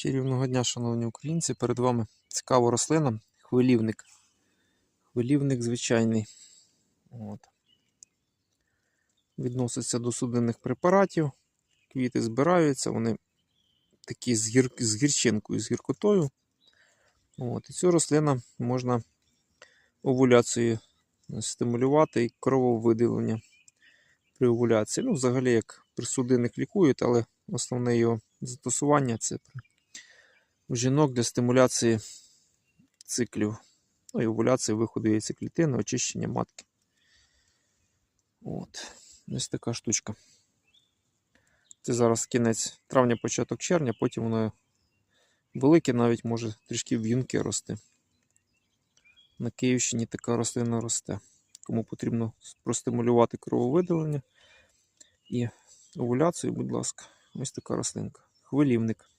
Чарівного дня, шановні українці, перед вами цікава рослина, хвилівник. Хвилівник звичайний. От. Відноситься до судинних препаратів. Квіти збираються, вони такі з, гір... з гірчинкою, з гіркотою. От. І цю рослину можна овуляцією стимулювати і крововиділення при овуляції. Ну, взагалі, як при судинних лікують, але основне його застосування це при у жінок для стимуляції циклів. Ну і овуляції виходу яйцеклітини, очищення матки. От. Ось така штучка. Це зараз кінець травня, початок червня, потім воно велике навіть може трішки в юнки рости. На Київщині така рослина росте. Кому потрібно простимулювати крововиділення і овуляцію, будь ласка, ось така рослинка. Хвилівник.